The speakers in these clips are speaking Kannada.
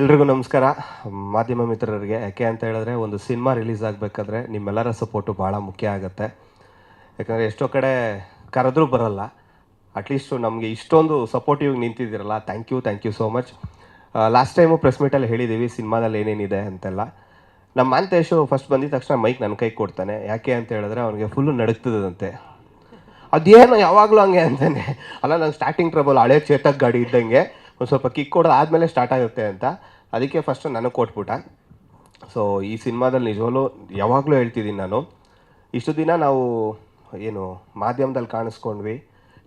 ಎಲ್ರಿಗೂ ನಮಸ್ಕಾರ. ಮಾಧ್ಯಮ ಮಿತ್ರರಿಗೆ, ಯಾಕೆ ಅಂತ ಹೇಳಿದ್ರೆ, ಒಂದು ಸಿನಿಮಾ ರಿಲೀಸ್ ಆಗಬೇಕಾದ್ರೆ ನಿಮ್ಮೆಲ್ಲರ ಸಪೋರ್ಟು ಭಾಳ ಮುಖ್ಯ ಆಗುತ್ತೆ. ಯಾಕಂದರೆ ಎಷ್ಟೋ ಕಡೆ ಕರೆದ್ರೂ ಬರಲ್ಲ. ಅಟ್ಲೀಸ್ಟು ನಮಗೆ ಇಷ್ಟೊಂದು supportive ನಿಂತಿದ್ದೀರಲ್ಲ. Thank you thank you so much last time press ಮೀಟಲ್ಲಿ ಹೇಳಿದ್ದೀವಿ ಸಿನಿಮಾದಲ್ಲಿ ಏನೇನಿದೆ ಅಂತೆಲ್ಲ. ನಮ್ಮ ಮಾಂತೇಶು ಫಸ್ಟ್ ಬಂದಿದ ತಕ್ಷಣ ಮೈಕ್ ನನ್ನ ಕೈ ಕೊಡ್ತಾನೆ. ಯಾಕೆ ಅಂತ ಹೇಳಿದ್ರೆ, ಅವನಿಗೆ ಫುಲ್ಲು ನಡುಗ್ತದಂತೆ ಅದೇನು ಯಾವಾಗಲೂ ಹಂಗೆ ಅಂತಾನೆ. ಅಲ್ಲ, ನಂಗೆ ಸ್ಟಾರ್ಟಿಂಗ್ ಟ್ರಬಲ್ ಹಳೆ ಚೇತಕ್ ಗಾಡಿ ಇದ್ದಂಗೆ. ಒಂದು ಸ್ವಲ್ಪ ಕಿಕ್ ಕೊಡೋದು ಆದಮೇಲೆ ಸ್ಟಾರ್ಟ್ ಆಗುತ್ತೆ ಅಂತ. ಅದಕ್ಕೆ ಫಸ್ಟು ನನಗೆ ಕೊಟ್ಬಿಟ್ಟ. ಸೊ ಈ ಸಿನಿಮಾದಲ್ಲಿ ನಿಜವಾಗ್ಲೂ ಯಾವಾಗಲೂ ಹೇಳ್ತಿದ್ದೀನಿ ನಾನು. ಇಷ್ಟು ದಿನ ನಾವು ಏನು ಮಾಧ್ಯಮದಲ್ಲಿ ಕಾಣಿಸ್ಕೊಂಡ್ವಿ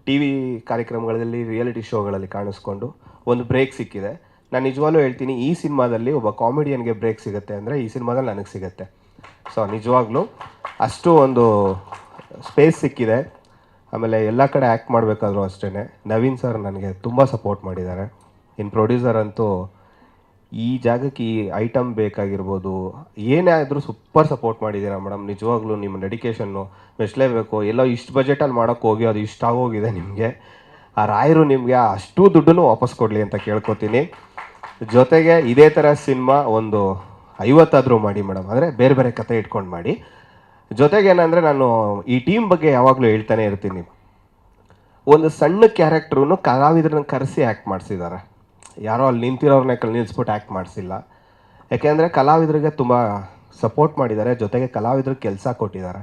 ಟಿ ವಿ ಕಾರ್ಯಕ್ರಮಗಳಲ್ಲಿ ರಿಯಾಲಿಟಿ ಶೋಗಳಲ್ಲಿ ಕಾಣಿಸ್ಕೊಂಡು ಒಂದು ಬ್ರೇಕ್ ಸಿಕ್ಕಿದೆ. ನಾನು ನಿಜವಾಗ್ಲೂ ಹೇಳ್ತೀನಿ, ಈ ಸಿನಿಮಾದಲ್ಲಿ ಒಬ್ಬ ಕಾಮಿಡಿಯನ್ಗೆ ಬ್ರೇಕ್ ಸಿಗುತ್ತೆ ಅಂದರೆ ಈ ಸಿನಿಮಾದಲ್ಲಿ ನನಗೆ ಸಿಗುತ್ತೆ. ಸೊ ನಿಜವಾಗ್ಲೂ ಅಷ್ಟು ಒಂದು ಸ್ಪೇಸ್ ಸಿಕ್ಕಿದೆ. ಆಮೇಲೆ ಎಲ್ಲ ಕಡೆ ಆ್ಯಕ್ಟ್ ಮಾಡಬೇಕಾದ್ರೂ ಅಷ್ಟೇ ನವೀನ್ ಸರ್ ನನಗೆ ತುಂಬ ಸಪೋರ್ಟ್ ಮಾಡಿದ್ದಾರೆ. ಇನ್ನು ಪ್ರೊಡ್ಯೂಸರ್ ಅಂತೂ ಈ ಜಾಗಕ್ಕೆ ಈ ಐಟಮ್ ಬೇಕಾಗಿರ್ಬೋದು, ಏನೇ ಆದರೂ ಸೂಪರ್ ಸಪೋರ್ಟ್ ಮಾಡಿದ್ದೀರಾ ಮೇಡಮ್ ನಿಜವಾಗ್ಲೂ ನಿಮ್ಮ ಡೆಡಿಕೇಶನ್ನು ಮೆಚ್ಚಲೇಬೇಕು. ಎಲ್ಲೋ ಇಷ್ಟು ಬಜೆಟಲ್ಲಿ ಮಾಡೋಕ್ಕೆ ಹೋಗಿ, ಅದು ಇಷ್ಟ ಆಗೋಗಿದೆ ನಿಮಗೆ. ಆ ರಾಯರು ನಿಮಗೆ ಅಷ್ಟು ದುಡ್ಡನ್ನು ವಾಪಸ್ ಕೊಡಲಿ ಅಂತ ಕೇಳ್ಕೊತೀನಿ. ಜೊತೆಗೆ ಇದೇ ಥರ ಸಿನಿಮಾ ಒಂದು ಐವತ್ತಾದರೂ ಮಾಡಿ ಮೇಡಮ್ ಅಂದರೆ ಬೇರೆ ಬೇರೆ ಕತೆ ಇಟ್ಕೊಂಡು ಮಾಡಿ. ಜೊತೆಗೆ ಏನಂದರೆ ನಾನು ಈ ಟೀಮ್ ಬಗ್ಗೆ ಯಾವಾಗಲೂ ಹೇಳ್ತಾನೆ ಇರ್ತೀನಿ. ಒಂದು ಸಣ್ಣ ಕ್ಯಾರೆಕ್ಟ್ರೂ ಕಲಾವಿದ್ರನ್ನ ಕರೆಸಿ ಆ್ಯಕ್ಟ್ ಮಾಡಿಸಿದ್ದಾರೆ. ಯಾರೋ ಅಲ್ಲಿ ನಿಂತಿರೋರನ್ನ ಕಲ್ ನಿಲ್ಲಿಸ್ಬಿಟ್ಟು ಆ್ಯಕ್ಟ್ ಮಾಡಿಸಿಲ್ಲ. ಯಾಕೆಂದರೆ ಕಲಾವಿದರಿಗೆ ತುಂಬ ಸಪೋರ್ಟ್ ಮಾಡಿದ್ದಾರೆ, ಜೊತೆಗೆ ಕಲಾವಿದ್ರಿಗೆ ಕೆಲಸ ಕೊಟ್ಟಿದ್ದಾರೆ.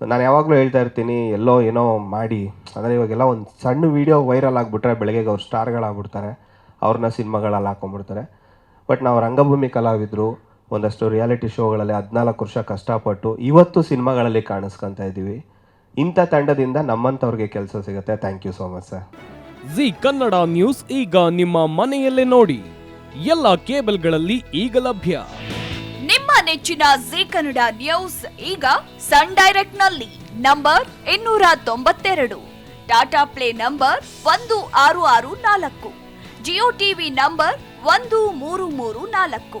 ನಾನು ಯಾವಾಗಲೂ ಹೇಳ್ತಾ ಇರ್ತೀನಿ, ಎಲ್ಲೋ ಏನೋ ಮಾಡಿ, ಅಂದರೆ ಇವಾಗೆಲ್ಲ ಒಂದು ಸಣ್ಣ ವೀಡಿಯೋ ವೈರಲ್ ಆಗಿಬಿಟ್ರೆ ಬೆಳಗ್ಗೆಗೆ ಅವ್ರು ಸ್ಟಾರ್ಗಳಾಗ್ಬಿಡ್ತಾರೆ ಅವ್ರನ್ನ ಸಿನಿಮಾಗಳಲ್ಲಿ ಹಾಕೊಂಡ್ಬಿಡ್ತಾರೆ. ಬಟ್ ನಾವು ರಂಗಭೂಮಿ ಕಲಾವಿದರು ಒಂದಷ್ಟು ರಿಯಾಲಿಟಿ ಶೋಗಳಲ್ಲಿ ಹದಿನಾಲ್ಕು ವರ್ಷ ಕಷ್ಟಪಟ್ಟು ಇವತ್ತು ಸಿನಿಮಾಗಳಲ್ಲಿ ಕಾಣಿಸ್ಕೊತಾ ಇದ್ದೀವಿ. ಇಂಥ ತಂಡದಿಂದ ನಮ್ಮಂಥವ್ರಿಗೆ ಕೆಲಸ ಸಿಗುತ್ತೆ. Thank you so much sir Zee Kannada news ಈಗ ನಿಮ್ಮ ಮನೆಯಲ್ಲೇ ನೋಡಿ. ಎಲ್ಲ ಕೇಬಲ್ಗಳಲ್ಲಿ ಈಗ ಲಭ್ಯ. ನಿಮ್ಮ ನೆಚ್ಚಿನ ಜಿ ಕನ್ನಡ ನ್ಯೂಸ್ ಈಗ ಸನ್ ಡೈರೆಕ್ಟ್ನಲ್ಲಿ ನಂಬರ್ ಇನ್ನೂರ ತೊಂಬತ್ತೆರಡು. ಟಾಟಾ ಪ್ಲೇ ನಂಬರ್ ಒಂದು ಆರು ಆರು ನಾಲ್ಕು. ಜಿಯೋ ಟಿವಿ ನಂಬರ್ ಒಂದು ಮೂರು ಮೂರು ನಾಲ್ಕು.